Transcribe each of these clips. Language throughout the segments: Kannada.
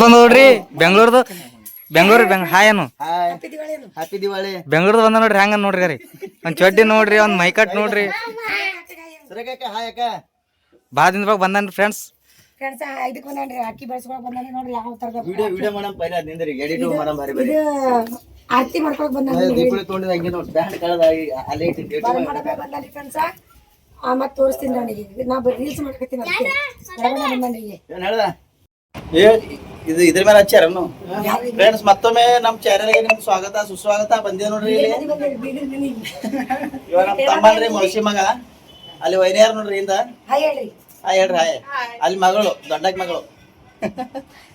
ಬಂದ ನೋಡ್ರಿ. ಬೆಂಗಳೂರ್ದು ಬೆಂಗಳೂರು ಬೆಂಗ್ ಹಾಯ್ ಏನು ಹಾಯ್. ಹ್ಯಾಪಿ ದಿವಾಳಿ ಬೆಂಗಳೂರ್ದು ಬಂದ ನೋಡ್ರಿ ಹ್ಯಾಂಗ ನೋಡ್ರಿ ರೀ ಒಂದ್ ಚಡ್ಡಿ ನೋಡ್ರಿ ಒಂದ್ ಮೈಕಟ್ ನೋಡ್ರಿ. ಬಾ ದಿನ ಬಾಗ ಬಂದನ್ರಿ ಫ್ರೆಂಡ್ಸ್ ಫ್ರೆಂಡ್ಸ್ ಇದಕ್ಕೆ ಬಂದಾನ್ರಿ ಅಕ್ಕಿ ಬೆಳೆಸ್ಕೊಳಕ್ ನೋಡ್ರಿ ಯಾವ ತರದ ವಿಡಿಯೋ ವಿಡಿಯೋ ಮಾಡಮ್ ಪೈಲ ನಿಂದ್ರಿ ಎಡಿಟ್ ಮಾಡಮ್ ಬಾರಿ ಬಾರಿ. ಆರತಿ ಮಾಡ್ಕೊಳಕ್ ಬಂದಾನೆ ದೀಪಾವಳಿ ತೊಗೊಂಡಿದ್ ಹಂಗೆ ನೋಡಿ ಬ್ಯಾಂಡ್ ಕಳೆದ ಅಲ್ಲೇ ಇಟ್ಟಿದ್ದೆ ಬಾಳ ಮಾಡಬೇಕು ಬಂದಾನ್ರಿ ಫ್ರೆಂಡ್ಸ್ ಆ. ಮತ್ತೆ ತೋರಿಸ್ತೀನಿ ನನಗೆ ನಾ ರೀಲ್ಸ್ ಮಾಡ್ಕೊತೀನಿ ಅದಕ್ಕೆ. ಬರಬರ ಬಂದಾನ್ರಿ ಈಗ. ಏನ್ ಹೇಳ್ದ? ಏ ಇದು ಇದ್ರ ಮೇಲೆ ಹಚ್ಚಾರ ಫ್ರೆಂಡ್ಸ್ ಮತ್ತೊಮ್ಮೆ ನಮ್ಮ ಚಾನೆಲ್ಗೆ ನಿಮ್ಗೆ ಸ್ವಾಗತ ಸುಸ್ವಾಗತ ಬಂದಿದೆ ನೋಡ್ರಿ ಇಲ್ಲಿ? ಇವಾಗ ನಮ್ ತಮ್ಮನ್ರಿ ಮೌಸಿ ಮಗ. ಅಲ್ಲಿ ವೈನ್ಯಾರ ನೋಡ್ರಿ ಇಂದ? ಹಾಯ್ ಹೇಳ್ರಿ. ಹಾಯ್ ಹೇಳ್ರಿ ಹಾಯ್ ಅಲ್ಲಿ ಮಗಳು ದೊಡ್ಡಕ್ ಮಗಳು.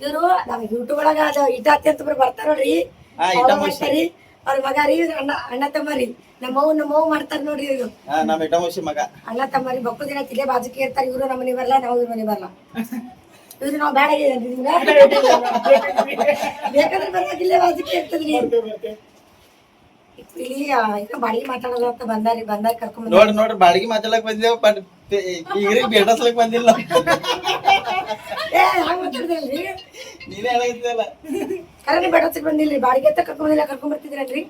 ಇವರು ನಮ್ ಯೂಟ್ಯೂಬ್ ಒಳಗ ಅದು ಇಟಾತಿ ಅಂತ ಬರ್ತಾರ ನೋಡ್ರಿ. ಹಾ, ಅವ್ರು ಮಗ ರೀ ಅಣ್ಣ ಅಣ್ಣ ತಮ್ಮರಿ ನಮ್ಮವ್ ನಮ್ಮವ್ ಮಾಡ್ತಾರ ನೋಡ್ರಿ ಇವ್ರು. ಹಾ ನಮ್ ಇಟ ಮಸಿ ಮಗ. ಅಣ್ಣ ತಮ್ಮರಿ ಬಕ್ಕು ದಿನ ತಿಲೆ ಬಾಜುಕಿ ಇರ್ತಾರ ಇವ್ರು ನಮ್ಮ ಮನೆ ಬರಲ್ಲ ನಾವು ಇವ್ರ ಮನೆ ಬರಲ್ಲ ನಾವು ಬೇಡ ಬೇಕಾದ್ರೆ ಬರೋದಿಲ್ಲ ಅದಕ್ಕೆ ಇರ್ತದ್ರಿ ಇಲ್ಲಿ ಈಗ ಬಾಡಿಗೆ ಮಾತಾಡೋದು ಅಂತ ಬಂದಾರಿ ಬಂದಾಗ ಕರ್ಕೊಂಡ್ ಬಂದಾರಿ. ನೋಡ್ರಿ ನೋಡ್ರಿ ಬಾಡಿಗೆ ಮಾತಾಡಕ್ ಬಂದೇವ್ ಬಟ್ ಈಗ್ರಿಗೆ ಬೇಡಸ್ಲಕ್ ಬಂದಿಲ್ಲ. ಏ ಹಂಗ್ ಮಾತಾಡ್ದಲ್ರಿ ನೀನೇ ಹೇಳಾಗಿದ್ದಲ್ಲ ಕರೆ ಬಂದಿಲ್ರಿ. ಬಾಡಿಗೆ ಅಂತ ಕರ್ಕೊಂಡ್ ಬಂದಿಲ್ಲ ಕರ್ಕೊಂಡ್ ಬರ್ತಿದ್ರಲ್ರಿ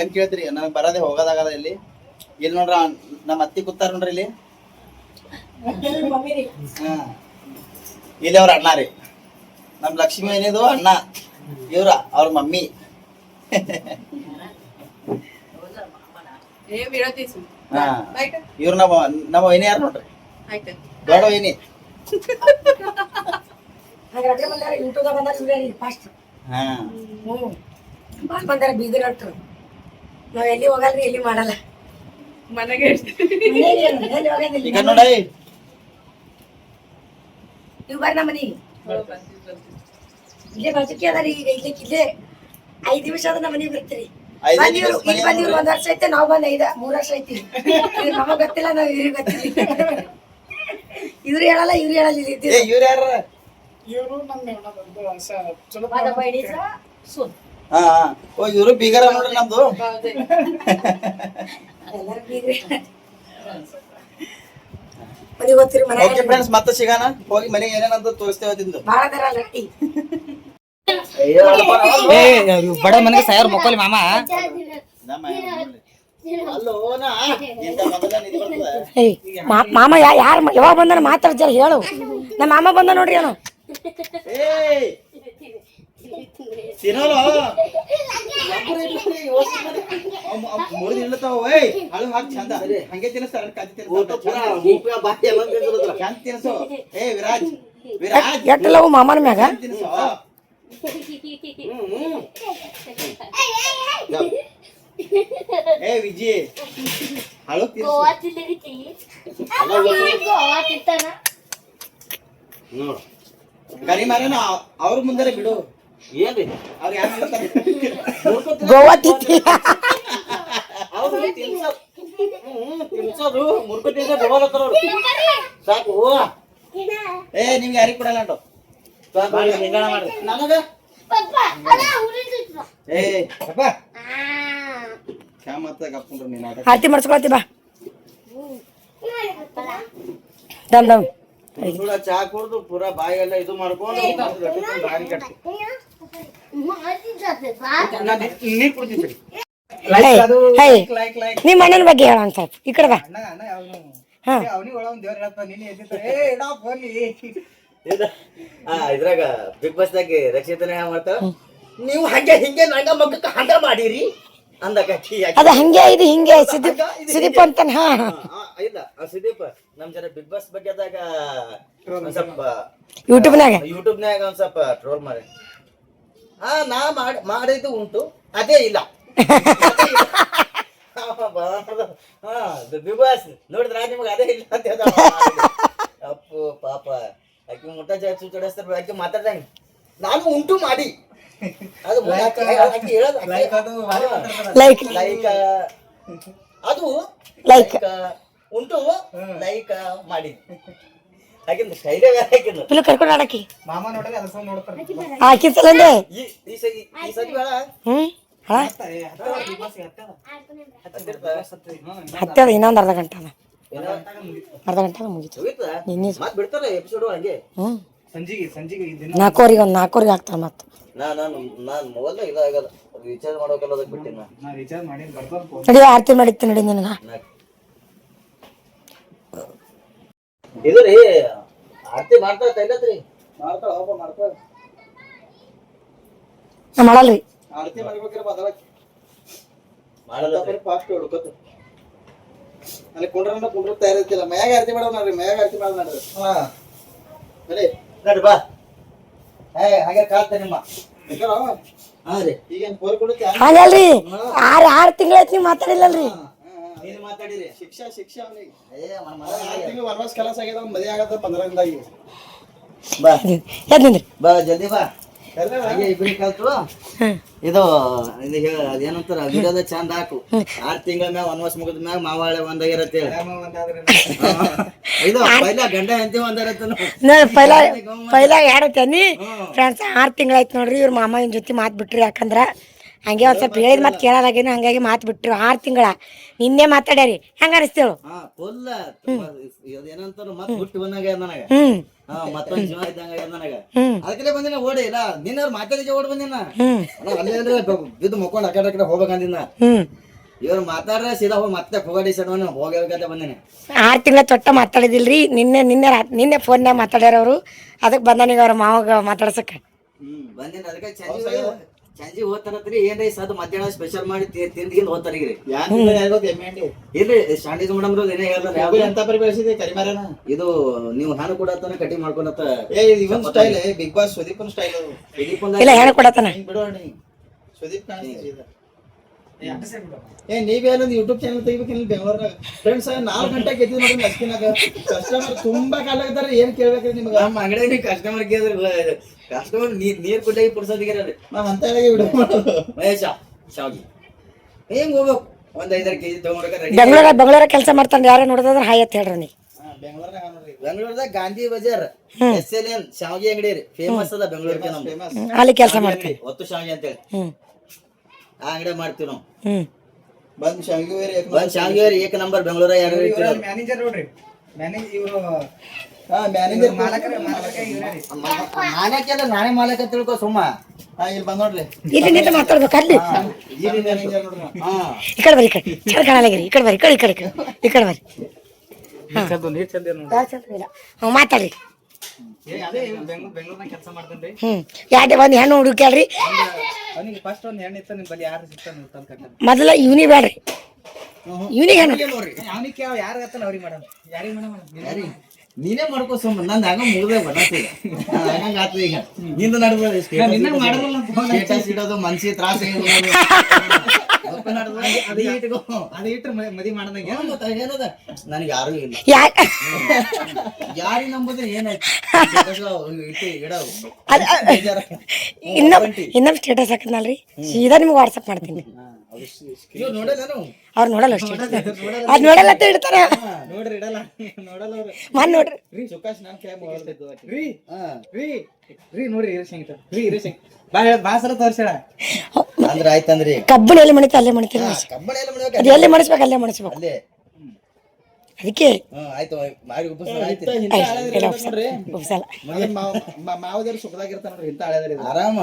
ಏನ್ ಕೇಳ್ತೀರಿ? ನನಗ್ ಬರದೆ ಹೋಗೋದಾಗದ ಇಲ್ಲಿ. ಇಲ್ಲಿ ನೋಡ್ರ ನಮ್ಮ ಅತ್ತಿ ಕೂತಾರ ನೋಡ್ರಿ ಇಲ್ಲಿ. ಮಮ್ಮಿ ರೀ. ಹಾ. ಇಲ್ಲಿ ಅವ್ರ ಅಣ್ಣ ರೀ. ನಮ್ ಲಕ್ಷ್ಮಿ ಏನಿದು ಅಣ್ಣ ಇವ್ರ ಅವ್ರ ಮಮ್ಮಿ. ಹಾ. ಇವ್ರ ನಮ್ಮ ನಮ್ಮ ವೈನಿ ಯಾರು ನೋಡ್ರಿ? ಆಯ್ತು. ದೊಡ್ಡ ವೈನಿ. ಹಾಗೆ ಅಡ್ಗೆ ಬಂದಾರ ಯೂಟ್ಯೂಬ್ದಾಗ ಬಂದಾರ ಇವ್ರೇ ಫಾಸ್ಟ್ ಹಾ. ಭಾಳ ಬಂದಾರ ಬೀಗರ್ ಅಟ್ರು ನಾವ್ ಎಲ್ಲಿ ಹೋಗಲ್ರಿ ಎಲ್ಲಿ ಮಾಡಲ್ಲ. ಮನೆಗೆ ಈಗ ನೋಡಿ ನೀವು ಬರ್ರಿ ನಮ್ಮ ಮನೆಗೆ ಇಲ್ಲೇ ಬಾಜುಕಿ ಅದ ರೀ ಈಗ ಇಲ್ಲೇ ಇಲ್ಲೇ. ಐದು ನಿಮಿಷ ಅದ ನಮ್ಮ ಮನೆಗೆ ಬರ್ತೀರಿ. ಐದೇ ಬಂದಿವ್ರು ಇಲ್ಲಿ ಬಂದಿವ್ರು ಒಂದ್ ವರ್ಷ ಐತೆ ನಾವು ಬಂದ್ ಐದ ಮೂರ್ ವರ್ಷ ಐತಿ. ನಮಗ್ ಗೊತ್ತಿಲ್ಲ ನಾವ್ ಇವ್ರಿಗೆ ಗೊತ್ತಿಲ್ಲ. ಇವ್ರು ಹೇಳಲ್ಲ ಇವ್ರು ಹೇಳಲ್ಲ ಇಲ್ಲಿ ಏ ಇದ್ದೀವಿ ಇವ್ರ ಯಾರ ಹಾ. ಓ ಇವ್ರು ಬೀಗರ ನೋಡ್ರಿ ನಮ್ದು. ಎಲ್ಲರೂ ಬೀಗ್ರಿ. ಮನೆಗೆ ಗೊತ್ತಿರಿ ಮನೆ ಓಕೆ ಫ್ರೆಂಡ್ಸ್ ಮತ್ತೆ ಸಿಗೋಣ? ಹೋಗಿ ಮನೆಗೆ ಏನೇನಂತ ತೋರಿಸ್ತೇವೆ ತಿಂದು. ಭಾಳ ಅದಾರಲ್ಲ ಈ ಏ ಬಡ ಮನೆಗೆ ಸಾಯರ್ ಮಕ್ಕಳಿ ಮಾಮ. ಮಾ- ಮಾಮ ಯಾ ಯಾರು ಯಾವಾಗ ಬಂದಾನ ಮಾತಾಡ್ತಾರೆ ಹೇಳು. ನಮ್ಮ ಮಾಮ ಬಂದ ನೋಡ್ರಿ ಅವನು. ಏಯ್ ತಿನ್ನೋಲ್ಲ ಏಯ್ ಹಳು ಹಾಕಿ ಚಂದ ಹಂಗೆ ತಿನ್ನಿಸ್ತಾರ ಕತ್ತಿ ತಿನ್ನಿಸ್ತಾರ ಚಂದ ತಿನ್ನಿಸು ಏ ವಿರಾಜ್ ವಿರಾಜ್ ಎಟ್ಟಲ್ಲವು ಮಾಮನ ಮ್ಯಾಗ ತಿನ್ನಿಸು ಏ ವಿಜಿ ಹಳು ತಿನ್ನಿಸು ಕರಿ ಮಾರೇನ ಅವ್ರ ಮುಂದೆ ಬಿಡು ಏನ್ರಿ? ಅವ್ರು ಯಾರು ಗೋವಾ ತಿತ್ತಿ ಅವ್ರು ತಿನ್ಸೋದು. ಹ್ಮ್, ತಿನ್ಸೋದು. ಮುರ್ಕು ತಿನ್ಸ ಬಿಡೋದತ್ತಾರ ಅವ್ರು. ಸಾಕು ಏ ನಿಮ್ಗೆ ಯಾರಿಗೆ ಕೊಡಲ್ಲ ಅಂಟು ಸಾಕು ನಿಂಗಣ ಮಾಡ್ರಿ ನನಗ? ಏ ಅಪ್ಪ ಕ್ಯಾ ಮತ್ತ ಕಪ್ಕೊಂಡ್ರು ನೀನು ಆಟ. ಆರತಿ ಮಾಡಿಸ್ಕೊಳತಿ ಬಾ. ದಮ್ ದಮ್. ಸುಡ ಚಾ ಕುಡ್ದು ಪೂರಾ ಬಾಯಿ ಎಲ್ಲ ಇದು ಮಾಡ್ಕೊಂಡು ಬಾಯಿ ಕಟ್ಟಿ. ಸರಿ ನಿಮ್ಮ ಅಣ್ಣನ ಬಗ್ಗೆ ಹೇಳ ಒಂದ್ ಸ್ವಲ್ಪ. ಈ ಕಡೆ ಬಾ. ಹಾ. ಇದ್ರಾಗ ಬಿಗ್ ಬಾಸ್ ದಾಗ ರಕ್ಷಿತನೇ ಮಾಡ್ತಾಳ? ನೀವು ಹಂಗೆ ಹಿಂಗೆ ನಂಗ ಮಕ್ಕಕ್ಕೆ ಹಂಗ ಮಾಡಿರಿ ಅಂದಕ ಅದ ಹಂಗೆ ಇದು ಹಿಂಗೆ ಸುದೀಪ್ ಸುದೀಪ್ ಅಂತಾನ ಹಾ ಹಾ. ಇಲ್ಲ ಆ ಸುದೀಪ್ ನಮ್ ಜನ ಬಿಗ್ ಬಾಸ್ ಬಗ್ಗೆ ಅದಾಗ ಯೂಟ್ಯೂಬ್ ಸ್ವಲ್ಪ ಯೂಟ್ಯೂಬ್ನಾಗ ಯೂಟ್ಯೂಬ್ನ್ಯಾಗ ಒಂದ್ ಸ್ವಲ್ಪ ಟ್ರೋಲ್ ಮಾಡಿ ಹಾ ನಾ ಮಾಡಿ ಮಾಡಿದ್ದು ಉಂಟು. ಅದೇ ಇಲ್ಲ. ಹಾ ಬಿಗ್ ಬಾಸ್ ನೋಡಿದ್ರ ನಿಮ್ಗೆ ಅದೇ ಇಲ್ಲ ಅಂತ ಹೇಳ್ದ. ಅಪ್ಪು ಪಾಪ. ಆಕೆ ಮುಟ್ಟ ಜಾಸ್ತಿ ಚಡಿಸ್ತಾರ ಆಕೆ ಮಾತಾಡ್ದಂಗೆ? ನಾನು ಉಂಟು ಮಾಡಿ. ಅದು ಲೈಕ್ ಲೈಕ್ ಅದು ಲೈಕ್ ಉಂಟು. ಲೈಕ್ ಮಾಡಿ. ಹಾಕಿಂದು ಶೈಲಿ ಬೇರೆ ಹಾಕಿಂದು ಪಿಲು ಕರ್ಕೊಂಡು ಆಡಕಿ ಮಾಮ ನೋಡ್ರಿ ಅದ್ರ ಸಲ ನೋಡ್ತಾರೆ. ಹಾಕಿ ಸಲಂದೆ ಈ ಈ ಬೇಡ. ಹ್ಮ್ ಹತ್ತದ ಇನ್ನೊಂದು ಅರ್ಧ ಗಂಟೆ ಅರ್ಧ ಗಂಟೆ ಮುಗೀತು. ಮುಗೀತಾ. ನಿನ್ನೆ ಮತ್ ಬಿಡ್ತಾರ ಎಪಿಸೋಡ್ ಹಂಗೆ ಹ್ಮ್ ಸಂಜಿಗೆ ಸಂಜಿಗೆ ದಿನ ನಾಲ್ಕೂವರೆಗೆ ಒಂದು ನಾಲ್ಕೂವರೆಗೆ ಹಾಕ್ತಾರೆ ಮತ್ತೆ. ನಾ ನಾನು ನಾನು ಮೊಬೈಲ್ ಇದಾಗಲ್ಲ. ರೀಚಾರ್ಜ್ ಮಾಡೋಕಲ್ಲ ಅದಕ್ಕೆ ಬಿಟ್ಟಿನ ನಾ ರೀಚಾರ್ಜ್ ಮಾಡಿ ಬರ್ತಾರ ಫೋನ್ ನಡಿ ಆರತಿ ಮಾಡಿತ್ತು ನಡಿ ನಿನಗೆ. ಇದು ರೀ ಆರತಿ ಮಾಡ್ತಾ ತೈಲತ್ರಿ ಮಾಡ್ತಾ ಹಬ್ಬ ಮಾಡ್ತಾಳ ನಾ ಮಾಡಲ್ರಿ. ಆರತಿ ಮಾಡ್ಬೇಕ್ರಿ ಬದಲಕ್ಕೆ ಮಾಡಲ್ಲ ಫಾಸ್ಟ್ ಹುಡ್ಕೋತ ಅಲ್ಲಿ ಕುಂಡ್ರನ್ನ ಕುಂಡ್ರ ತಯಾರಿರ್ತಿಲ್ಲ. ಮ್ಯಾಗ ಆರತಿ ಮಾಡೋಣ ನೋಡ್ರಿ ಮ್ಯಾಗ ಆರತಿ ಮಾಡೋಣ ನೋಡ್ರಿ ಹಾ. ಸರಿ ನಡಿ ಬಾ. ಏ ಹಾಗೆ ಕಾಲ್ತ ನಿಮ್ಮ. ಹಾ ರೀ. ಈಗೇನ್ ಫೋರ್ ಕೊಡುತ್ತೆ ಹಾಗಲ್ರಿ ಆರು ಆರು ತಿಂಗಳಾಯ್ತು ನೀವು ಮಾತಾಡಿಲ್ಲಲ್ರಿ. ನೀನು ಮಾತಾಡಿರಿ. ಶಿಕ್ಷಾ ಶಿಕ್ಷಾ ಅವನಿಗೆ. ಏ ಮ- ಮ- ಆರು ತಿಂಗಳು ವನವಾಸ ಕೆಲಸ ಆಗ್ಯದ ಅವ್ನ್ ಮದುವೆ ಆಗತ್ತ ಬಾ. ಬಾ ಜಲ್ದಿ ಬಾ. ಹಾಗೆ ಇಬ್ರಿಗೆ ಕಲ್ತು ಇದು ಇದು ಹೇ- ಅದೇನಂತಾರ ವಿಡಿಯೋದ ಚಂದ ಹಾಕು. ಆರ್ ತಿಂಗಳ ಮ್ಯಾಗ ವನವಾಸ ಮುಗಿದ ಮ್ಯಾಗ ಮಾವಾಳೆ ಒಂದಾಗಿರತ್ತೆ ಇದು ಪೈಲ ಗಂಡ ಹೆಂಡತಿ ಒಂದಾಗಿರತ್ತೆ ಪೈಲ ಹೇಳತ್ತೇನಿ ಫ್ರೆಂಡ್ಸ್ ಆರು ತಿಂಗಳಾಯ್ತು ನೋಡ್ರಿ ಇವ್ರ ಮಾಮನ ಜೊತೆ ಮಾತ್ ಬಿಟ್ರಿ ಯಾಕಂದ್ರ ಹಂಗೆ ಒಂದು ಸ್ವಲ್ಪ ಹೇಳಿದ ಮಾತು ಕೇಳಲಾಗೇನು ಹಂಗಾಗಿ ಮಾತು ಬಿಟ್ರು. ಆರು ತಿಂಗಳ. ನಿನ್ನೆ ಮಾತಾಡ್ಯಾರಿ ಹೆಂಗ ಅನಿಸ್ತೇಳು ನನಗ. ಹ್ಮ್. ಹಾ ಮತ್ತೊಂದ್ ಜೀವ ಇದ್ದಂಗ ಆಗ್ಯದ ನನಗ. ಅದಕ್ಕೆ ಬಂದಿನ ಓಡಿ ಇಲ್ಲ ನಿನ್ನ ಮಾತಾಡಿಗೆ ಓಡ್ ಬಂದಿನ. ಹ್ಮ್. ಅಣ್ಣ, ಅಲ್ಲಿ ಅಂದ್ರೆ ಬ- ಬಿದ್ದು ಮಕ್ಕೊಂಡು ಆ ಕಡೆ ಆ ಕಡೆ ಹೋಗ್ಬೇಕಂದಿನ ಇವ್ರು ಮಾತಾಡ್ರೆ ಸೀದಾ ಹೋಗಿ ಮತ್ತೆ ಪುಗಾಡಿ ಸಡ್ವನ ಹೋಗ್ಬೇಕಂತ ಬಂದಿನಿ. ಆರು ತಿಂಗಳ ತೊಟ್ಟ ಮಾತಾಡಿದಿಲ್ರಿ. ನಿನ್ನೆ ನಿನ್ನೆ ರಾತ್ ನಿನ್ನೆ ಫೋನ್ ಮಾತಾಡ್ಯಾರ ಅವ್ರು. ಅದಕ್ಕೆ ಬಂದಾನೀಗ ಅವ್ರ ಮಾವಾಗ ಮಾತಾಡ್ಸಕ್ಕೆ ಹ್ಮ್ ಬಂದಿನ. ಅದಕ್ಕೆ ಚಂಜಿ ಚಂಜಿ ಹೋಗ್ತಾರತ್ರಿ ಏನ್ರಿ ಸದ್ ಮಧ್ಯಾಹ್ನ ಸ್ಪೆಷಲ್ ಮಾಡಿ ತಿಂದ್ಗಿಂದ ಹೋಗ್ತಾರ ಈಗ ಯಾನ್ ತಿಂಗಳು ಯಾರಿಗೋತ್ ಎಮ್ಮೆ ಅಂಡಿ ಇಲ್ರಿ ಶಾಂಡಿಸ್ ಮೇಡಮ್ ಏನೇ ಹೇಳ್ತಾರ ಎಂತ ಪರಿ ಬೆಳೆಸಿದೆ ಕರಿಮಾರೇನ ಇದು ನೀವು ಹಾನು ಕೂಡ ಕಟಿಂಗ್ ಮಾಡ್ಕೊಂಡತ್ತ ಏ ಇವನ್ ಸ್ಟೈಲ್ ಬಿಗ್ ಬಾಸ್ ಸುದೀಪನ್ ಸ್ಟೈಲ್ ಅದು ಇಲ್ಲ ಹೇಳಿ ಕೊಡತಾನ ಬಿಡೋಣ. ಸುದೀಪ್ ಕಾಣಿಸ್ತಿದೆ. ಏ ನೀವೇನು ಯೂಟ್ಯೂಬ್ ಚಾನಲ್ ತೆಗಿಬೇಕಿಲ್ಲ ಬೆಂಗಳೂರಾಗ ಫ್ರೆಂಡ್ಸ್ ನಾಲ್ಕು ಗಂಟೆ ಗೆದ್ದಿದ್ ನೋಡಿ ಲಸ್ಕಿನಾಗ ಕಸ್ಟಮರ್ ತುಂಬಾ ಕಾಲ ಇದ್ದಾರೆ ಏನ್ ಕೇಳ್ಬೇಕ್ರಿ ನಿಮ್ಗೆ? ನಮ್ಮ ಅಂಗಡಿ ಕಸ್ಟಮರ್ ಕೇಳಿದ್ರೆ ಕಸ್ಟಮರ್ ನೀರ್ ನೀರ್ ಕುಟ್ಟಾಗಿ ಪುಡ್ಸೋದಿಗೆ ನಾವು ಅಂತ ವಿಡಿಯೋ ಮಾಡೋದು ಮಹೇಶ ಶಾವ್ಗಿ. ಹೆಂಗ್ ಹೋಗ್ಬೇಕು? ಒಂದ್ ಐದಾರು ಕೆಜಿ ತಗೊಂಡ್ರೆ ರೆಡಿ ಬೆಂಗಳೂರ ಬೆಂಗಳೂರ ಕೆಲಸ ಮಾಡ್ತಾನೆ ಯಾರೇ ನೋಡಿದ್ರೆ ಹಾಯ್ ಅಂತ ಹೇಳ್ರಿ ನೀ ಬೆಂಗಳೂರದಾಗ Gandhi Bazaar. S L N ಶಾವ್ಗಿ ಅಂಗಡಿ ರೀ. ಫೇಮಸ್ ಅದ ಬೆಂಗಳೂರಿಗೆ ಅಲ್ಲಿ ಕೆಲಸ ಮಾಡ್ತೀವಿ ಒತ್ತು ಶಾವ್ಗಿ ಅಂತೇಳಿ. ಆ ಅಂಗಡಿ ಮಾಡ್ತೀವಿ ನಾವು. ಹ್ಮ್. ಬಂದ್ ಶಾವಿಗೆ ಬಂದ್ ಶಾವ್ಗಿ ಏಕ ನಂಬರ್ ಬೆಂಗಳೂರ ಎರಡು ಮ್ಯಾನೇಜರ್ ನೋಡ್ರಿ. ಮ್ಯಾನೇಜ್ ಇವರು ಹಾ ಮ್ಯಾನೇಜರ್ ಮಾಲಕರ ಮಾಲಕ ಇವ್ರೇ ರೀ ನಾನೇ ನಾನೇ ಮಾಲಕ ತಿಳ್ಕೊ ಸುಮ್ಮ. ಇಲ್ಲಿ ಬಂದ್ ನೋಡ್ರಿ. ಇಲ್ಲಿ ನಿಂತ ಮಾತಾಡ್ಬೇಕು ಅಲ್ಲಿ. ಈ ಕಡೆ ಬರ್ರಿ ಈ ಕಡೆ. ಚಂದ ಕಾಣಲಾಗಿರಿ ಈ ಕಡೆ ಬರ್ರಿ ಈ ಕಡೆ ಈ ಕಡೆ ಈ ಮಾತಾಡ್ರಿ. ಯಾಕೆ ಒಂದು ಹೆಣ್ಣು ಹುಡುಕ್ಯಾಳ್ರಿ ಅವನಿಗೆ ಫಸ್ಟ್ ಒಂದ್ ಹೆಣ್ಣು ಇತ್ತ ನಿಮ್ ಬಲ್ಲಿ ಯಾರು ಸಿಗ್ತಾನ ತಂದ್ ಕಟ್ಟ ಮೊದಲ ಇವನಿ ಬೇಡ್ರಿ ಇವನಿಗೆ ಹೆಣ್ಣು ನೀನೇ ಮಾಡ್ಕೋ ಸುಮ್ಮ ನಂದು ಹಂಗ ಮುಗ್ದೆ ಬರ್ತದೆ ಹಂಗ ಆತು ಈಗ? ನಿಂದ ನಡ್ಬೋದು. ಸ್ಟೇಟಸ್ ಇಡೋದು ಮನ್ಸಿ ತ್ರಾಸ ಮದಿ ಮಾಡದಂಗೆ. ನನಗೆ ಯಾರು ಇಲ್ಲ. ನಂಬುದ್ರೆ ಏನಾಯ್ತು? ಇನ್ನೊಬ್ ಇನ್ನೊಬ್ಬ ಸ್ಟೇಟಸ್ ಹಾಕಿದ್ನಲ್ರಿ? ಸೀದಾ ನಿಮ್ಗೆ ವಾಟ್ಸಪ್ ಮಾಡ್ತೀನಿ. ನೋಡಲ್ಲ ಅವ್ರು ಅದ್ ನೋಡಲ್ಲ ಅಂತ ಇಡ್ತಾರ ನೋಡ್ರಿ ಇಡಲ್ಲ. ನೋಡಲ್ಲ ಅವ್ರು. ಮನ್ ನೋಡ್ರಿ. ರೀ ನೋಡ್ರಿ ಬಾ ಬಾ ಸಲ ತೋರ್ಸ್ಯಾಳ ಅಂದ್ರ ಆಯ್ತಂದ್ರಿ. ಕಬ್ಬನ ಎಲ್ಲಿ ಮಣಿತ ಅಲ್ಲೇ ಮಣಿತೀರ ಕಬ್ಬಣ ಎಲ್ಲ ಮಾಡ್ಬೇಕು ಅದು ಎಲ್ಲಿ ಮಣಿಸ್ಬೇಕು ಅಲ್ಲೇ ಮಣಿಸ್ಬೇಕು. ಅಲ್ಲೇ. ಅದಕ್ಕೆ? ಹ್ಮ್ ಆಯ್ತು ಮಾಡಿ ಉಪಸ್ ಆಯ್ತು. ನೋಡ್ರಿ. ಇಂತ ಹಳೆದ್ರಿ ಆರಾಮ.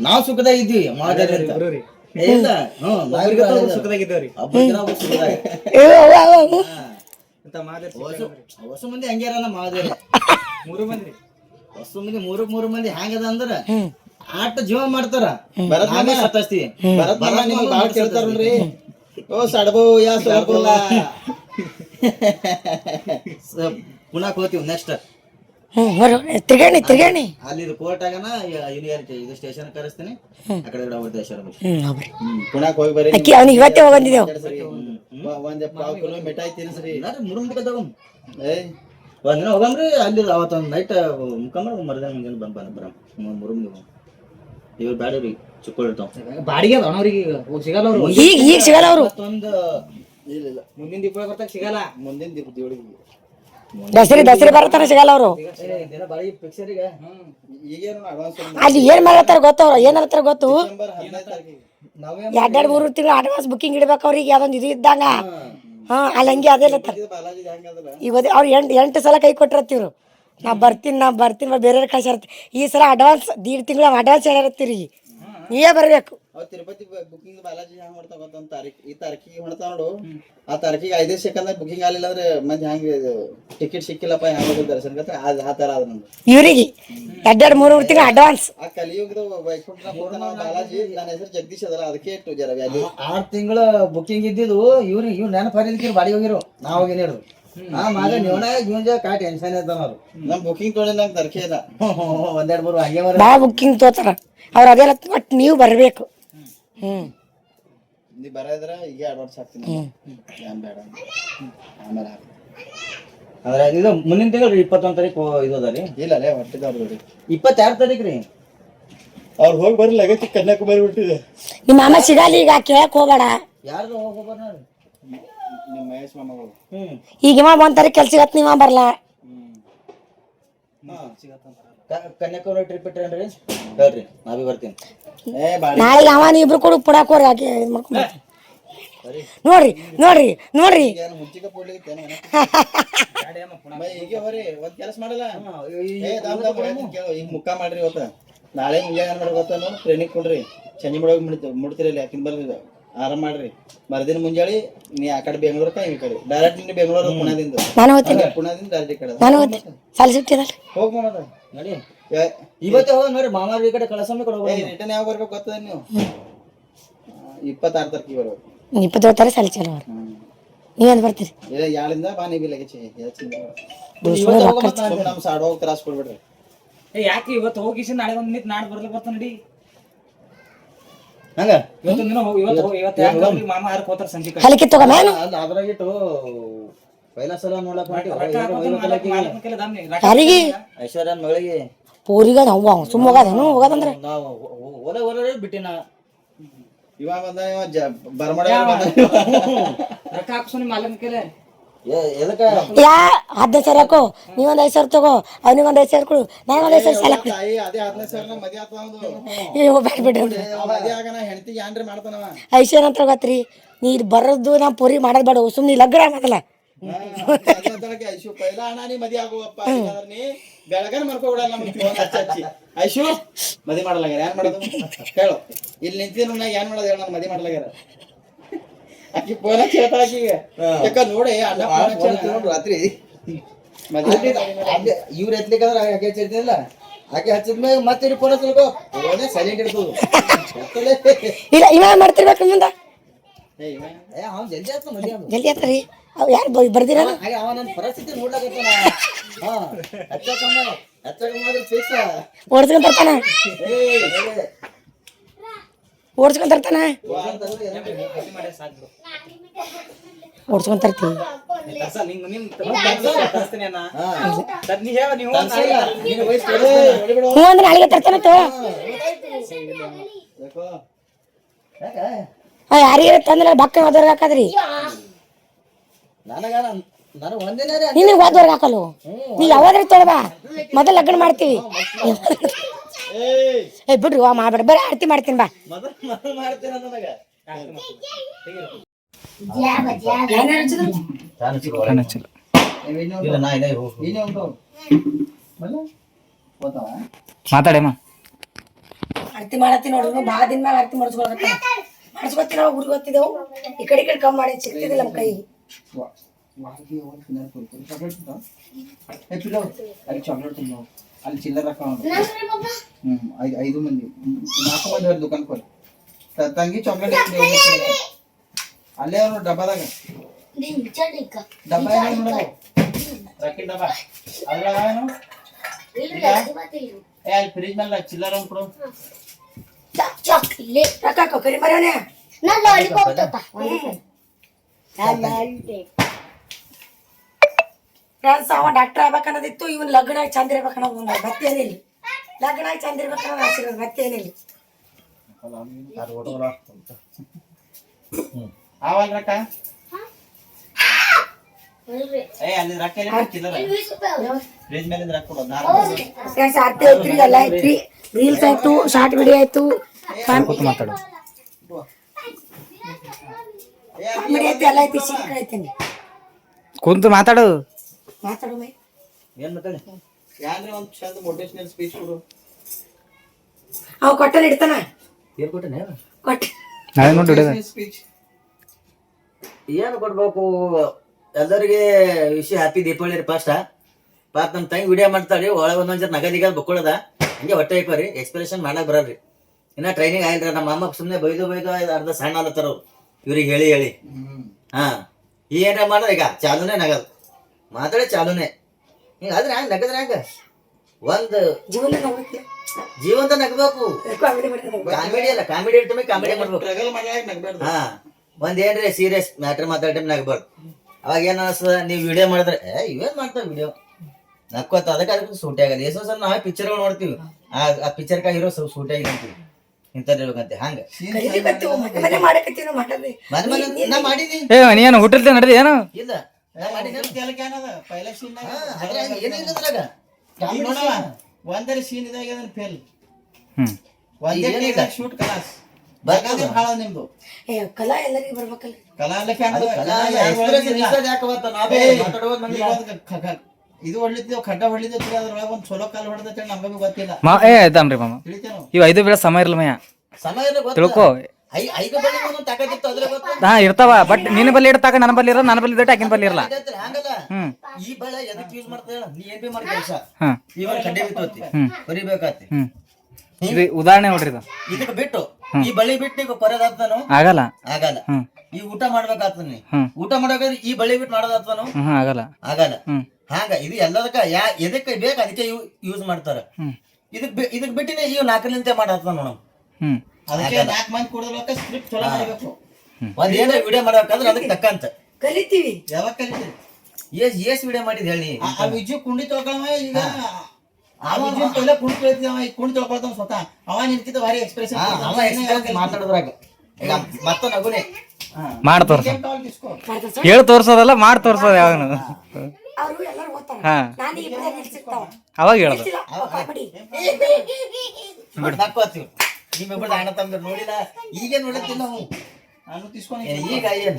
ನಾವ್ ಸುಖದಾಗ ಇದ್ವಿ ಮಾಡಿದ್ರೆ ಅಂತ. ಇಬ್ರು ರೀ. ಏ, ಇಲ್ಲ. ಹ್ಮ್ ನಾವ್ ಅವ್ರಿಗೆ ಇಬ್ರು ಅದೇ ಸುಖದಾಗಿದ್ದೇವ್ರಿ. ಒಬ್ರಿಗಿನ ಒಬ್ರು ಸುಖದಾಗ ಏ, ಅವ್ವ, ಅವ್ವ, ಅವ್ವ. ಹಾ. ಅಂತ ಮಾದೇರ್ ಹೊಸ ಹೊಸ ಮಂದಿ ಹಂಗ್ಯಾರ ನಮ್ಮ ಮೂರು ಮಂದಿ. ಮಂದಿ ಮೂರು ಮೂರು ಮಂದಿ ಹ್ಯಾಂಗದ ಅಂದ್ರ ಆಟ ಜೀವ ಮಾಡ್ತಾರ. ಭರತ್ ನಾವೇ ಸತ್ತಾಸ್ತೀವಿ ಭರತ್ ಮಾಮ ನಿಮ್ಗೆ ಆಟ ಕೇಳ್ತಾರಲ್ರಿ. ಓ ಸಡಬೋ ಯಾ ಸಡಬೋಲ. ಪುನಃ ಹೋಗ್ತೀವಿ ನೆಕ್ಸ್ಟ್ ತಿರ್ಗಾಣಿ ತಿರ್ಗಾಣಿ ಅಲ್ಲಿ ಕೋರ್ಟ್ ಆಗನ ಯೂನಿವರ್ಸಿಟಿ ಇದು ಸ್ಟೇಷನ್ ಕರೆಸ್ತೀನಿ. ಆ ಕಡೆ ಹ್ಮ್ ಹೋಗ್ರಿ ಪುಣಾಕ್ ಹೋಗಿ ಬರ್ರಿ. ಅಕ್ಕಿ ಅವ್ನಿಗೆ ಇವತ್ತೇ ಹೋಗಂದಿದ್ದೇವೆ ಒಂದ್ ಪಾವ್ ಕಿಲೋ ಮಿಠಾಯಿ ತಿನ್ಸ್ರಿ ಮೂರು ಮುಖ ತಗೊಂಡ್ ಏಯ್. ಒಂದಿನ ಹೋಗಂಬ್ರಿ ಅಲ್ಲಿ ಅವತ್ತೊಂದು ನೈಟ್ ಮುಖಂಬ್ರ ಮರದ ಮುಂಜಾನೆ ಬಂದ್ ಬಂದ ಬರಮ್. ಮೂರು ಮಂದಿ ಇವ್ರು ಬ್ಯಾಡ್ರಿ ಚಿಕ್ಕೋಳಿರ್ತಾವ ಬಾಡಿಗೆ ಅದ ಅವ್ರಿಗೆ ಸಿಗಲ್ಲ ಅವ್ರು. ಈಗ ಈಗ ಸಿಗಲ್ಲ ಅವರು. ಮತ್ತೊಂದು ಇಲ್ಲ ಇಲ್ಲ. ಮುಂದಿನ ದೀಪಾವಳಿ ಬರ್ತಾಗ ಸಿಗಲ್ಲ. ಮುಂದಿನ ದೀಪ ದೇವಳಿಗೆ. ದಸರಿ ದಸರಿ ಬರತ್ತಾರ ಸಿಗಲ್ಲ ಅವರು. ಅಲ್ಲಿ ಏನ್ ಮಾಡತ್ತಾರ ಗೊತ್ತವ್ರ ಏನ್ ಹೇಳ್ತಾರ ಗೊತ್ತು? ಎರಡೆರಡು ಮೂರು ತಿಂಗಳು ಅಡ್ವಾನ್ಸ್ ಬುಕಿಂಗ್ ಇಡ್ಬೇಕು ಅವ್ರಿಗೆ. ಯಾವ್ದೊಂದು ಇದು ಇದ್ದಂಗ. ಹಾ ಅಲ್ಲಿ ಹಂಗೆ ಅದೇ ಹೆಂಗದಲ್ಲ ಈಗ ಅವ್ರು ಎಂಟು ಎಂಟು ಸಲ ಕೈ ಕೊಟ್ಟಿರತ್ತಿವ್ರು ನಾ ಬರ್ತೀನಿ ನಾ ಬರ್ತೀನಿ ಬೇರೆ ಕಳ್ಸಿರತ್ತೆ ಈ ಸಲ ಅಡ್ವಾನ್ಸ್ ದೀಡ್ ತಿಂಗಳ ಅಡ್ವಾನ್ಸ್ ಹೇಳಿರ್ತೀರಿ ನೀವೇ ಬರ್ಬೇಕು. ಅವ್ ತಿರುಪತಿ ಬುಕಿಂಗ್ ಬಾಲಾಜಿ ಹೆಂಗ್ ಮಾಡ್ತಾವ ಒಂದ್ ತಾರೀಕ್ ಈ ತಾರೀಕಿಗೆ ಮಾಡ್ತಾವ ನೋಡು. ಆ ತಾರೀಕಿಗೆ ಐದೇ ಸೆಕೆಂಡ್ ಬುಕಿಂಗ್ ಆಗಲಿಲ್ಲ ಅಂದ್ರೆ ಮಂದಿ ಹ್ಯಾಂಗ ಟಿಕೆಟ್ ಸಿಕ್ಕಿಲ್ಲಪ್ಪ ಹೆಂಗ್ ಅದ್ ಆ ತರ ಅದ ನಂದು. ಇವ್ರಿಗೆ ಎರಡೆರಡು ಮೂರು ಮೂರು ತಿಂಗಳ ಅಡ್ವಾನ್ಸ್ ಆ ಕಲಿಯುಗದ ವೈಕುಂಠ ನಾವು ಬಾಲಾಜಿ ನನ್ನ ಹೆಸರು ಜಗದೀಶ್ ಅದಲ್ಲ ಅದಕ್ಕೆ ಇಟ್ಟು ಜರ ವ್ಯಾಲ್ಯೂ. ಆರ್ ತಿಂಗಳ ಬುಕಿಂಗ್ ಇದ್ದಿದ್ದು ಇವ್ರಿಗೆ ಇವ್ ನೆನಪು ಹರಿದಕ್ಕೆ ಬಾಡಿ ಹೋಗಿರು. ನಾವ್ ಹೋಗಿ ಹಿಡ್ದು ಆ ಮಾದ ಕಾ ಟೆನ್ಷನ್ ಇದ್ದಾನ ಅವ್ರು ನಮ್ ಬುಕಿಂಗ್ ತೊಗೊಂಡು ನಂಗೆ ತರಕೆ ಇಲ್ಲ ಒಂದೆರಡು ಮೂರು ಹಂಗೆ ಬರ ಭಾಳ ಬುಕ್ಕಿಂಗ್ ತೋತಾರ. ಅವ್ರು ಅದೆಲ್ಲ ಒಟ್ಟು ನೀವು ಬರಬೇಕು. ಹ್ಞೂ ನೀ ಬರೋದ್ರ ಈಗ ಅಡ್ವಾನ್ಸ್ ಹಾಕ್ತೀನಿ ಏನ್ ಬೇಡ. ಆಮೇಲೆ ಹಾಕ್ತೀನಿ. ಅದ್ರ ಇದು ಮುಂದಿನ ತಿಂಗಳು ಇಪ್ಪತ್ತೊಂದ್ ತಾರೀಕು ಇದು ಅದ ರೀ. ಇಲ್ಲ ಅಲ್ಲೇ ಹೊಟ್ಟಿದವ್ರು ನೋಡಿ. ಇಪ್ಪತ್ತೆರಡು ತಾರೀಕು ರೀ. ಅವ್ರು ಹೋಗಿ ಬರ್ರಿ ಲಗತ್ತಿ ಕನ್ಯಾಕುಮಾರಿ ಬಿಟ್ಟಿದೆ ನಿಮ್ಮ ಅಮ್ಮ ಸಿಗಲ್ಲ ಈಗ ಕೇಳಕ್ ಹೋಗಬೇಡ. ಯಾರು ಹೋಗ್ಬಾರ ನೋಡ್ರಿ ನಿಮ್ಮ ಮಹೇಶ್ ಮಾಮಗಳು ಹ್ಮ್. ಈಗ ಇವ ಬಂತಾರೆ ಕೆಲ್ಸ ನೀವ ಬರಲ್ಲ. ಕನ್ಯಾಕುಮಾರಿ ಟ್ರಿಪ್ ಇಟ್ರೇನ್ರಿ ಹೇಳ್ರಿ ನಾ ಬಿ ಬರ್ತೀನಿ. ಏ ಬಾಡಿ. ನಾಳೆಗೆ ಅವ ನೀ ಇಬ್ರು ಕೂಡ ಪುಡಾಕ್ ಹೋರಿ ಹಾಕಿ ಇದು ಮಾಡ್ಕೊಂಡ್ ಬರ್ತೀನಿ. ನೋಡ್ರಿ ನೋಡ್ರಿ ನೋಡ್ರಿ. ಏನು ಮುಂಚಿಗೆ ಪೋಡ್ಲಿಕ್ಕೆ ಈಗ ಹೋರಿ ಒಂದ್ ಕೆಲಸ ಮಾಡಲ್ಲ. ಏ ದಾಮ್ ದಾಮ್ ಹೇಳ್ತೀನಿ ಕೇಳು ಈಗ ಮುಖ ಮಾಡ್ರಿ ಇವತ್ತ. ನಾಳೆ ಮುಂಜಾನೆ ಏನ್ ಮಾಡಿ ಗೊತ್ತ ಟ್ರೈನಿಗೆ ಕೊಡ್ರಿ. ಸಂಜೆ ಮಾಡೋಗಿ ಮುಡಿತ ಮುಡ್ತಿರಲ್ಲ ಯಾಕಿನ್ ಬರ್ರಿ ಆರಾಮ್ ಮಾಡ್ರಿ. ಮರದಿನ ಮುಂಜಾಳಿ ನೀ ಆ ಕಡೆ ಬೆಂಗಳೂರು ಈ ಕಡೆ. ಡೈರೆಕ್ಟ್ ನಿನ್ನ ಬೆಂಗಳೂರು ಪುಣಾದಿಂದ. ನಾನು ಹೋಗ್ತೀನಿ. ಪುಣದಿಂದ ಡೈರೆಕ್ಟ್ ಈ ಕಡೆ. ನಾನು ಹೋಗ್ತೀನಿ. ಸಲ್ಸಿಟ್ಟಿದಲ್ಲ ಹೋಗ್ ಮಾಡೋದ ನಡಿ. ಇವತ್ತೇ ಹೋಗ ನೋಡಿ ಮಾಮಾರ್ ಈ ಕಡೆ ಕಳಸಮ್ಮಿ ಕಡೆ ಹೋಗೋಣ ರಿಟರ್ನ್ ಯಾವಾಗ ಬರ್ಬೇಕು ಗೊತ್ತದ ನೀವು? ಇಪ್ಪತ್ತಾರು ತಾರೀಕಿಗೆ ಬರ್ಬೇಕು. ಇಪ್ಪತ್ತೇಳು ತಾರೀಕು ಅವ್ರು. ಹ್ಮ್. ನೀವೇನು ಬರ್ತೀರಿ? ಇಲ್ಲ ಯಾಳಿಂದ ಬಾ ನೀವು ಇಲ್ಲಿಗೆ ನಮ್ಮ ಸಾಡ್ ಹೋಗಿ ತ್ರಾಸ ಕೊಡ್ಬಿಡ್ರಿ. ಏ ಯಾಕೆ ಇವತ್ತು ಹೋಗಿಸಿ ನಾಳೆ ಒಂದ್ ನಿಂತ್ ನಾಳೆ ಬರ್ಲಿಕ್ಕೆ ಬರ್ತಾನೆ ನಡಿ. ಹಂಗ? ಇವತ್ತು ದಿನ ಹೋಗಿ ಇವತ್ತು ಇವತ್ತು ಹೋಗ್ಲಿ ಮಾಮ ಯಾರು ಹೋಗ್ತಾರ ಸಂಜೆ ಕಡೆ. ಹಲಿಕೆ ಅಲ್ಲ ಅದ್ರಾಗಿಟ್ಟು ಪೈಲ ಸಲ ದಾಮ್ನಿ. ರೊಕ್ಕ ಯಾರಿಗೆ? ಐಶ್ವರ್ಯನ್ ಮಗಳಿಗೆ. ಪೂರಿಗ ನಾವು ಸುಮ್ಮ ಹೋಗೋದೇನು ಹೋಗೋದಂದ್ರೆ ನಾವು ಓಲೆ ಓಲೆ ಬಿಟ್ಟಿನ. ಇವಾಗ ಬಂದ ಇವ ಜ ಬರ್ಮಡ ಬಂದ. ರೊಕ್ಕ ಹಾಕ್ಸು ನಿಮ್ಮ ಕೈಲಿ ಯಾ ಹದಿನೈದು ಸಾವಿರ ಹಾಕೋ. ನೀವೊಂದು ಐದು ಸಾವಿರ ತಗೋ. ಅವ್ನಿಗೊಂದು ಐದು ಸಾವಿರ ಕೊಡು. ನನಗೊಂದು ಐದು ಸಾವಿರ ಸಾಲ ಕೊಡು ತಾಯಿ ಅದೇ ಹದಿನೈದು ಸಾವಿರ ಮದಿ ಆತಂದು ನೀವು ಬೇಡ ಬಿಡ್ರಿ ಅಂದ್ರೆ ಮದಿ ಆಗನ ಹೆಂಡತಿಗೆ ಏನ್ರಿ ಮಾಡ್ತಾನವ ಐಶ್ವರ್ಯ ಅಂತ ಗೊತ್ತ್ರಿ ನೀ ಬರೋದು ನಾ ಪೂರಿ ಮಾಡೋದು ಬೇಡ. ಸುಮ್ಮನೆ ಲಗ್ನ ನೀ ಬೆಳಗನ ಮರ್ಕೊಬಿಡಲ್ಲ ಐಶು ಮದಿ ಮಾಡಲಾಗ್ಯಾರ. ಏನ್ ಮಾಡೋದು? ಹೇಳು. ಇಲ್ಲಿ ನಿಂತಿದ್ರು ಏನ್ ಮಾಡೋದು ಹೇಳ ನಾನು ಮದಿ ಮಾಡ್ಲಾಗ್ಯಾರ. ಆಕಿ ಫೋನ್ ಹಚ್ಚಿ ಹೇಳ್ತಾ ಆಕಿಗೆ ಯಾಕ ನೋಡಿ ಅಣ್ಣ. ಫೋನ್ ಹಚ್ಚಿ ನೋಡು ರಾತ್ರಿ ಇವ್ರ ಎತ್ಲಿಕ್ಕಂದ್ರೆ ಆಕೆ ಹಚ್ಚಿರ್ತಿಲ್ಲ ಆಕೆ ಹಚ್ಚಿದ್ಮೇಲೆ ಮತ್ತೆ ಇವ್ರಿಗೆ ಫೋನ್ ಹಚ್ಚಬೇಕು ಫೋನೇ ಸೈಲೆಂಟ್ ಇರ್ತದೆ. ಇಲ್ಲ ಇವ ಮಾಡ್ತಿರ್ಬೇಕು ಮುಂದೆ ಏ ಅವ್ನ್ ಜಲ್ದಿ ಆಯ್ತು ಮದ್ವೆ. ಜಲ್ದಿ ಆತ್ರಿ ಅವ್ ಯಾರು ಬರ್ದಿರಲ್ಲ? ಹಾಗೆ ಅವ ನನ್ನ ಪರಿಸ್ಥಿತಿ ನೋಡ್ಲಾಕತ್ತಾನ ಹಾ ಹಚ್ಚಕಮ್ಮ ಹಚ್ಚಕಮ್ಮ ಫಿಕ್ಸ್ ಓಡಿಸ್ಕೊಂಡ್ ಓಡಿಸ್ಕೊಂಡ್ ತರ್ತಾನ? ಗಟ್ಟಿ ಮಾಡಿ ಸಾಕ್ ಬಿಡು. ಓಡಿಸ್ಕೊಂಡ್ ತರ್ತೀವಿ ನೀ ತರ್ಸ, ನಿಂಗ್ ನಿಮ್ ತರಿಸ್ತೀನಿ ಅಣ್ಣ. ತರ್ ನೀ ನೀವು ನೀನು ವಯಸ್ಸು ಹ್ಞೂ ಅಂದ್ರೆ ನಾಳೆಗೆ ತರ್ತಾನ ತೋ. ಯಾಕೋ ಯಾಕೆ ಯಾರಿಗೆ ತಂದ್ರೆ ಬಕ್ಕ ಹೋದವ್ರಿಗೆ ಹಾಕದ್ರಿ. ಹೋದವ್ರಿಗೆ ಹಾಕಲ್ಲ? ನೀ ಯಾವಾದ್ರಿ ತೊಳ್ಬಾ. ಮೊದಲು ಲಗ್ನ ಮಾಡ್ತೀವಿ. ಏ ಬಿಡ್ರಿ ವಾ ಮಾಡ್ಬೇಡ ಬರೀ ಆರತಿ ಮಾಡ್ತೀನಿ ಬಾ ಮಾತಾಡಮ್ಮ ಅರ್ತಿ ಆರತಿ ಮಾಡತ್ತಿ ನೋಡ್ರಿ ಭಾಳ ದಿನ ಮ್ಯಾಗ ಆರತಿ ಮಾಡಿಸ್ಕೊಳತ್ತ ಮಾಡಿಸ್ಕೊತೀವಿ ನಾವು ಊರಿಗೆ ಗೊತ್ತಿದ್ದೆವು ಈ ಕಡೆ ಈ ಕಡೆ ಕಮ್ಮಿ ಮಾಡಿ ಸಿಗ್ತಿದ್ದಿಲ್ಲ ನಮ್ಮ ಕೈ ಚಾಕ್ಲೇಟ್ ತಿನ್ನೋ ಅಲ್ಲಿ ಚಿಲ್ಲರ್ ಹ್ಮ್ ಐದು ಐದು ಮಂದಿ. ನಾಲ್ಕು ಮಂದಿ ಅವ್ರ ದುಕಾನ್ ತ- ತಂಗಿ ಚಾಕ್ಲೇಟ್ ಅಲ್ಲೇ ಅವ್ರು ಡಬ್ಬದಾಗ. ಡಬ್ಬಾ ಏನು ನೋಡೋ ರೊಕ್ಕಿನ ಡಬ್ಬ. ಅಲ್ಲ ಏನು? ಏ ಅಲ್ಲಿ ಫ್ರಿಜ್ ಮೇಲೆ ಚಿಲ್ಲರ್ ಅಂತ ಕೊಡು. ರೊಕ್ಕ ಹಾಕೋ ಕರಿ ಮರ್ಯಾನೆ. ಫ್ರೆಂಡ್ಸ್ ಅವ ಡಾಕ್ಟರ್ ಆಗ್ಬೇಕನ್ನೋದಿತ್ತು ಇವನ್ ಲಗ್ನ ಆಗಿ ಚಂದ ಇರ್ಬೇಕನ್ನೋದು ಒಂದು ಮತ್ತೇನಿಲ್ಲ ಲಗ್ನ ಆಗಿ ಚಂದ ಇರ್ಬೇಕನ್ನೋದು ಆಶೀರ್ವಾದ ಮತ್ತೇನಿಲ್ಲ ಫ್ರೆಂಡ್ಸ್ ಆರ್ತಿ ಐತ್ರಿ ಎಲ್ಲ ಐತ್ರಿ. ರೀಲ್ಸ್ ಆಯ್ತು ಶಾರ್ಟ್ ವಿಡಿಯೋ ಆಯ್ತು. ಮಾತಾಡು. ಕಾಮಿಡಿ ಐತಿ ಎಲ್ಲ ಐತಿ ಸಿಕ್ಕ ಐತಿ ಕುಂತು ಮಾತಾಡು. ಮಾತಾಡು ಮೈ ಏನು ಮಾತಾಡಿ? ಯಾನ್ರಿ ಒಂದ್ ಚಂದ ಮೋಟಿವೇಶನಲ್ ಸ್ಪೀಚ್ ಕೊಡು. ಅವ್ ಕೊಟ್ಟಲ್ಲಿ ಇಡ್ತಾನ. ಏನ್ ಕೊಟ್ಟನೆ? ಕೊಟ್ಟ ನಾಳೆ ನೋಡಿ ಹೊಡೆದ ಸ್ಪೀಚ್ ಏನು ಕೊಡ್ಬೇಕು? ಎಲ್ಲರಿಗೆ ವಿಷಯ ಹ್ಯಾಪಿ ದೀಪಾವಳಿ ರೀ ಫಸ್ಟ್ ಪಾತ್ ನಮ್ಮ ತಂಗಿ ವಿಡಿಯೋ ಮಾಡ್ತಾಳ್ರಿ ಒಳಗೆ ಒಂದೊಂದ್ ಜನ ನಗದಿಗ ಬಕ್ಕೊಳ್ಳದ ಹಂಗೆ ಹೊಟ್ಟೆ ಐಕೋರಿ ಎಕ್ಸ್ಪ್ರೆಷನ್ ಮಾಡಕ್ ಬರಲ್ರಿ. ಇನ್ನ ಟ್ರೈನಿಂಗ್ ಆಗಿಲ್ರಿ ನಮ್ಮ ಅಮ್ಮ ಸುಮ್ನೆ ಬೈದು ಬೈದು ಐದ್ ಅರ್ಧ ಸಣ್ಣ ಅಲ್ಲತ್ತಾರ ಅವ್ರು. ಇವ್ರಿಗೆ ಹೇಳಿ ಹೇಳಿ. ಹಾ. ಈ ಏನ್ರ ಮಾಡ್ರ ಈಗ ಚಾಲೂನೇ ನಗದು ಮಾತಾಡಿ ಚಾಲೂನೇ. ಹಿಂಗ ಆದ್ರೆ ಹ್ಯಾಂಗ ನಗದ್ರ ಹ್ಯಾಂಗ? ಒಂದ್ ಜೀವನ ಜೀವಂತ ನಗಬೇಕು. ಕಾಮಿಡಿ ಅಲ್ಲ ಕಾಮಿಡಿ ಇರ್ತಮೆ ಕಾಮಿಡಿ ಮಾಡ್ಬೇಕು. ಹಾ ಒಂದ್ ಏನ್ರಿ ಸೀರಿಯಸ್ ಮ್ಯಾಟರ್ ಮಾತಾಡ ನಗಬಾರ್ದು ನಗ್ಬಾರ್ದು. ಅವಾಗ ಏನ್ ಅನಿಸ್ತದ ನೀವು ವಿಡಿಯೋ ಮಾಡಿದ್ರೆ ಏ ಇವೇನ್ ಮಾಡ್ತಾವ ವಿಡಿಯೋ ನಕ್ಕೋತ ಅದಕ್ಕೆ ಅದಕ್ಕೆ ಸೂಟಿ ಆಗಲ್ಲ. ಎಷ್ಟೋ ಸರ್ ನಾವೇ ಪಿಕ್ಚರ್ಗಳು ನೋಡ್ತೀವಿ. ಆ ಆ ಇರೋ ಹೀರೋ ಸೂಟಿ ಆಗಿ ಅಂತೀವಿ. ಇಂತ ಹಂಗ. ಮನೆ ಮನೆ ಮಾಡಕತ್ತೀವಿ ನಾವು ಮಾಡೋದು ಮನೆ ಮನೆ ನಾ ಮಾಡೀನಿ ಏ ನೀನು ಹುಟ್ಟಿಲ್ತೆ ನಡೆದಿ ಏನು ಇಲ್ಲ. ಒಂದರ ಸೀನ್ ಇದಾಗ ಫೇಲ್ ಒಂದೇ. ಶೂಟ್ ಕಲಾಸ್ ಭಾಳ ನಿಮ್ದು. ಏ ಕಲಾ ಎಲ್ಲರಿಗೂ ಬರ್ಬೇಕಲ್ಲ? ಇದು ಹೊಡ್ಲಿದ್ದೇವ್ ಖಡ್ಡ ಹೊಡ್ಲಿದ್ದೇವ್ ಅದ್ರೊಳಗೆ ಒಂದು ಚಲೋ ಕಾಲ್ ಹೊಡೆದ ನಮ್ಗೆ ಗೊತ್ತಿಲ್ಲ. ಮಾ ಏ ಆಯ್ತಾನ್ರಿ ಮಾಮ. ತಿಳಿತೇನು? ಇವ್ ಐದು ಬೇಡ ಸಮಯ ಇರಲ್ಲ ಮಯ್ಯ. ಸಮಯ? ತಿಳ್ಕೊ. ಹಾ ಇರ್ತಾವ ಬಟ್ ನಿನ್ನ ಬಲ್ಲಿ ಇಡ್ತಾಕ ನನ್ನ ಬಲ್ಲಿ ಇರೋ ನನ್ನ ಬಲ್ಲಿ ಇದ್ದ ಆಕಿನ ಬಲ್ಲಿ ಇರಲ್ಲ ಹ್ಮ್. ಈ ಬಳೆ ಎದಕ್ ಯೂಸ್ ಮಾಡ್ತಾ ನೀ ಏನ್ ಬಿ ಮಾಡಿ ಕೆಲಸ? ಹಾ ಇವಾಗ ಕಡ್ಡೆ ಬಿತ್ತೋತಿ. ಹ್ಮ್. ಬರಿಬೇಕಾತಿ ಇದು ಉದಾಹರಣೆ ನೋಡ್ರಿ ಇದು. ಇದಕ್ ಬಿಟ್ಟು ಈ ಬಳಿ ಬಿಟ್ಟು ನೀವು ಕೊರೋದಾಗ್ತಾನು? ಆಗಲ್ಲ. ಆಗಲ್ಲ. ಈ ಊಟ ಮಾಡ್ಬೇಕಾಗ್ತಾನೆ. ಊಟ ಮಾಡ್ಬೇಕಾದ್ರೆ ಈ ಬಳಿ ಬಿಟ್ಟು ಮಾಡೋದಾಗ್ತಾನು? ಆಗಲ್ಲ. ಆಗಲ್ಲ. ಹಾಂಗ ಇದು ಎಲ್ಲದಕ್ಕ ಯಾ ಎದಕ್ಕೆ ಬೇಕು ಅದಕ್ಕೆ ಯೂಸ್ ಮಾಡ್ತಾರ. ಇದಕ್ ಇದಕ್ ಬಿಟ್ಟಿನೇ ಇವ್ ನಾಲ್ಕಲಿಂತೆ ಮಾಡಾಗ್ತಾನ ನೋಡ. ಹ್ಮ್. ಅದಕ್ಕೆ ನಾಲ್ಕು ಮಂದಿ ಕೊಡಬೇಕು ಸ್ಕ್ರಿಪ್ಟ್ ಚಲೋ ಮಾಡಬೇಕು ಒಂದ್ ಏನ ವಿಡಿಯೋ ಮಾಡ್ಬೇಕಾದ್ರೆ ಅದಕ್ಕೆ ತಕ್ಕಂತ ಕಲಿತೀವಿ ಯಾವಾಗ ಕಲಿತೀವಿ ಎಸ್ ಎಸ್ ವಿಡಿಯೋ ಮಾಡಿದ್ ಹೇಳಿ ಆ- ವಿಜು ಕುಂಡಿ ತೊಳ್ಕೊಳವ ಈಗ ಆ ವಿಜು ಪೈಲ ಕುಂಡಿ ತೊಳಿತಿದ್ದ ಅವ ಈಗ ಕುಂಡಿ ತೊಳ್ಕೊಳ್ತಾವ ಸ್ವತಃ ಅವ ನಿಂತಿದ್ದ ಭಾರಿ ಎಕ್ಸ್ಪ್ರೆಷನ್ ಹಾ, ಅವ experience ಮಾತಾಡೋದ್ರಾಗ ಈಗ ಮತ್ತ ನಗುನೆ ಮಾಡಿ ತೋರ್ಸ ಹೇಳಿ ತೋರ್ಸೋದಲ್ಲ ಮಾಡಿ ತೋರ್ಸೋದು ಯಾವಾಗ ಅವಾಗ ಹೇಳೋದು ನಿಲ್ಸಿಲ್ಲ ನಕ್ಕೋತೀವಿ ಅಣ್ಣ ತಮ್ಮ ನೋಡಿಲ್ಲ. ಈಗ ನೋಡತ್ತೀನಿ ನಾವು? ನಾನು ತಿಸ್ಕೊಂಡು ಈಗ ಏನು?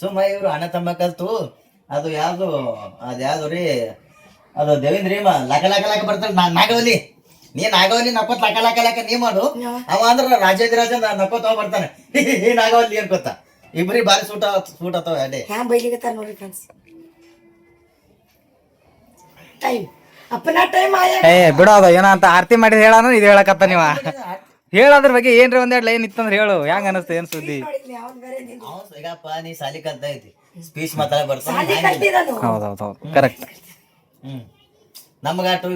ಸುಮ್ಮ ಇವ್ರು ಅಣ್ಣ ತಮ್ಮ ಕಲ್ತು. ಅದು ಯಾವ್ದು ಅದು ಯಾವ್ದು ರೀ? ಅದು ದೇವೇಂದ್ರ ಏಮ ಲಕ ಲಕ ಲಕ ಬರ್ತಾರ ನಾ ನಾಗವಲಿ ನೀ ನಾಗವಲಿ ನಕ್ಕೋತ್ ಲಕ ಲಕ ಲಕ ನೀ ಮಾಡು. ಅವ ಅಂದ್ರ ರಾಜ ನಕ್ಕೋತ ಅವ ಬರ್ತಾನೆ. ಈ ನಾಗವಲ್ಲಿ ಅನ್ಕೋತ ಇಬ್ರಿ ಬಾರಿ ಸೂಟ ಸೂಟ್ ಅಥವಾ ಅಡ್ಡೆ. ಹ್ಯಾಂಗ ನೋಡಿ ಫ್ರೆಂಡ್ಸ್ ಟೈಮ್. ಅಪ್ಪನ ಟೈಮ್ ಆಯ ಏ ಬಿಡೋ ಅದು ಏನೋ ಅಂತ ಆರತಿ ಮಾಡಿ ಹೇಳಾನು ಇದು ಹೇಳಕತ್ತ ನೀವ. ಹೇಳೋದ್ರ ಬಗ್ಗೆ ಏನ್ರಿ ಒಂದೆರಡು ಲೈನ್ ಇತ್ತಂದ್ರೆ ಹೇಳು ಹೆಂಗ ಅನಸ್ತ ಏನ್ ಸುದ್ದಿ? ಅವ್ನ್ ನೀ ಸಾಲಿ ಕಲ್ತ ಐತಿ ಸ್ಪೀಚ್ ಮಾತಾಡ ಬರ್ತಾನೆ ಕರೆಕ್ಟ್ ಹ್ಮ್. ನಮಗಾಟು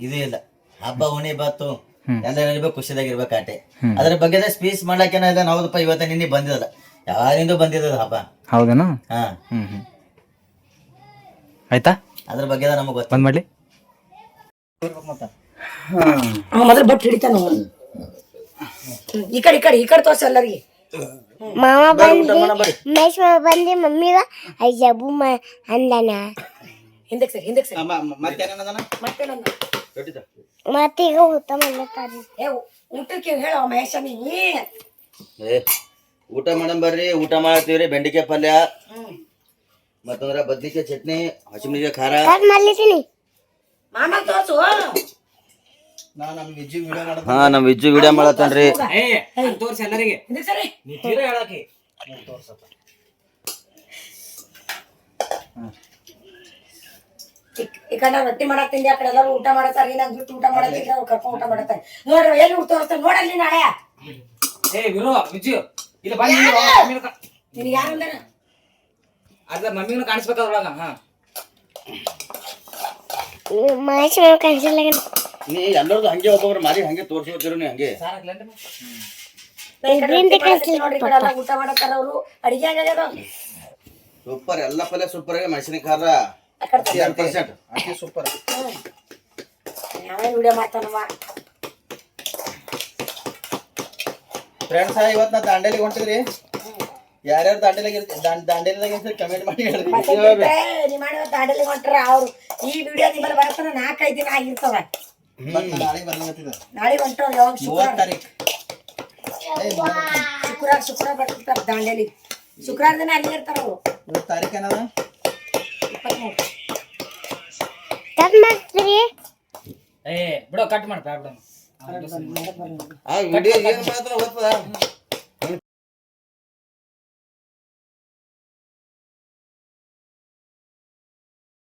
ಇದು ಇಲ್ಲ. ಹಬ್ಬ ಉಣಿ ಬತ್ತು ಎಲ್ಲ ಇರ್ಬೇಕು ಖುಷಿದಾಗಿರ್ಬೇಕು ಆಟೆ. ಅದ್ರ ಬಗ್ಗೆ ಸ್ಪೀಚ್ ಮಾಡ್ಲಕ್ಕೆ ಏನಾಗಿದೆ ಹೌದಪ್ಪ ಇವತ್ತ ನಿನ್ನೆ ಬಂದಿದಲ್ಲ ಯಾರಿಂದ ಬಂದಿದ್ದದ ಹಬ್ಬ? ಹೌದೇನು? ಹಾ. ಹ್ಮ್ ಹ್ಮ್. ಆಯ್ತಾ? ಅದ್ರ ಬಗ್ಗೆ ನಮಗ್ ಗೊತ್ತ ಬಂದ್ ಮಾಡ್ಲಿ. ಮೊದಲು ಬಟ್ ಹಿಡಿತಾನ ಅವ. ಹ್ಮ್, ಈ ಕಡೆ ಈ ಕಡೆ ಈ ಕಡೆ ತೋರ್ಸ ಎಲ್ಲರಿಗೆ ಮಾಮ ಬಂದಿ ಮಹೇಶ್ ಮಾಮ ಬಂದಿ ಮಮ್ಮಿಗ ಐ ಜಬು ಮ ಅಂದನ ಹಿಂದಕ್ಕೆ ಸರಿ ಹಿಂದಕ್ಕೆ ಸರಿ ಮತ್ತೇನದನ ಮತ್ತೆ ನನ್ನ ಮತ್ತೀಗ ಊಟ ಮಾಡ್ಲತ್ತಾರಿ ಏ ಊಟಕ್ಕೆ ಹೇಳ ಮಹೇಶ ನೀ ಏ ಊಟ ಮಾಡಮ್ ಬರ್ರಿ ಊಟ ಮಾಡತ್ತೀವ್ರಿ ಬೆಂಡಿಕಾಯಿ ಪಲ್ಯ ಮತ್ತಂದ್ರ ಬದ್ನಿಕಾಯಿ ಚಟ್ನಿ ಹಸಿಮೆಣಸಿಕಾಯಿ ಖಾರ ಕಟ್ ಮಾಡ್ಲಿತೀನಿ ಮಾಮ ತೋರ್ಸು. ಹಾ ನಮ್ ವಿಜ್ಜು ವಿಡಿಯೋ ಮಾಡತ್ತನ್ರಿ ತೋರ್ಸಿ. ಎಲ್ಲರಿಗೆ. ಹಿಂದಕ್ಕೆ ಸರಿ? ನೀ ತೀರಾ ಹೇಳಾಕಿ ಈ- ಈ ಕಡೆ ನಾವ್ ರೊಟ್ಟಿ ಮಾಡಕ್ ತಿಂದಿ ಆ ಕಡೆ ಎಲ್ಲರೂ ಊಟ ಮಾಡತ್ತಾರ ಏನಾಗ ಬಿಟ್ಟು ಊಟ ಅವ್ರು ಕರ್ಕೊಂಡ್ ಊಟ ಮಾಡತ್ತಾರ. ನೋಡ್ರಿ ಎಲ್ಲಿ ಊಟ ತೋರಿಸ್ತಾರೆ ನೋಡಲ್ಲಿ ನಾಳೆ. ಏ ಗುರು ವಿಜ್ಜು ಇಲ್ಲ ನಿನಗೆ ಯಾರು ಅಂದಾರ ಅದ ಮಮ್ಮಿನ ಕಾಣಿಸ್ಬೇಕಾದ್ರೊಳಗ ಹಾ. ನೀ ಎಲ್ಲರದು ಹಂಗೆ ಒಬ್ಬೊಬ್ರು ಮಾರಿ ಹಂಗೆ ತೋರ್ಸೋತಿರು ನೀ ಹಂಗೆ. ಊಟ ಮಾಡತ್ತಾರ ಅವರು. ಅಡಿಗೆ ಆಗ್ಯಾದ ಸೂಪರ್ ಎಲ್ಲ ಪಲ್ಯ ಸೂಪರ್ ಆಗಿ ಮೆಣಸಿನ ಖಾರ. ಎರಡು ಪರ್ಸೆಂಟ್ ಅತಿ ಸೂಪರ್. ನಾವೇನ್ ವಿಡಿಯೋ ಮಾಡ್ತಾನವ ಫ್ರೆಂಡ್ಸ್ ಇವತ್ತು ನಾ ದಾಂಡೇಲಿಗೆ ಹೊಂಟಿದ್ರಿ. ಯಾರ್ಯಾರು ದಾಂಡೇಲಿಗೆ ದಾಂಡೇಲಿದಾಗ ಇರ್ತೀರಿ ಕಮೆಂಟ್ ಮಾಡಿ ಹೇಳ್ರಿ. ನೀವ್ ಮಾಡಿದ ದಾಡಲಿ ಹೊಂಟ್ರ ಅವ್ರು. ಈ ವಿಡಿಯೋ ನಿಮ್ಮಲ್ಲಿ ಬರತ್ತಾನ ನಾಲ್ಕೈದು ದಿನ ಆಗಿರ್ತವ ನಾಳೆಗೆ ಬರ್ಲಾಗತ್ತಿದ ನಾಳೆ ಹೊಂಟವ್ ಯಾವಾಗ ಶುಕ್ರವಾರ? ತಾರೀಕು ಶುಕ್ರವಾರ ಶುಕ್ರವಾರ ಬರ್ತಿರ್ತಾರ ದಾಂಡೇಲಿ ಶುಕ್ರವಾರ ದಿನ ಅಲ್ಲಿ ಇರ್ತಾರ ಅವರು. ಇವತ್ತು ತಾರೀಕು ಏನದ? ಕಟ್ ಏ ಬಿಡೋ ಕಟ್ ಮಾಡ್ತಾ ಬಿಡೋ. ಆ ವಿಡಿಯೋ ಏನ್ ಮಾತ್ರ ಗೊತ್ತದ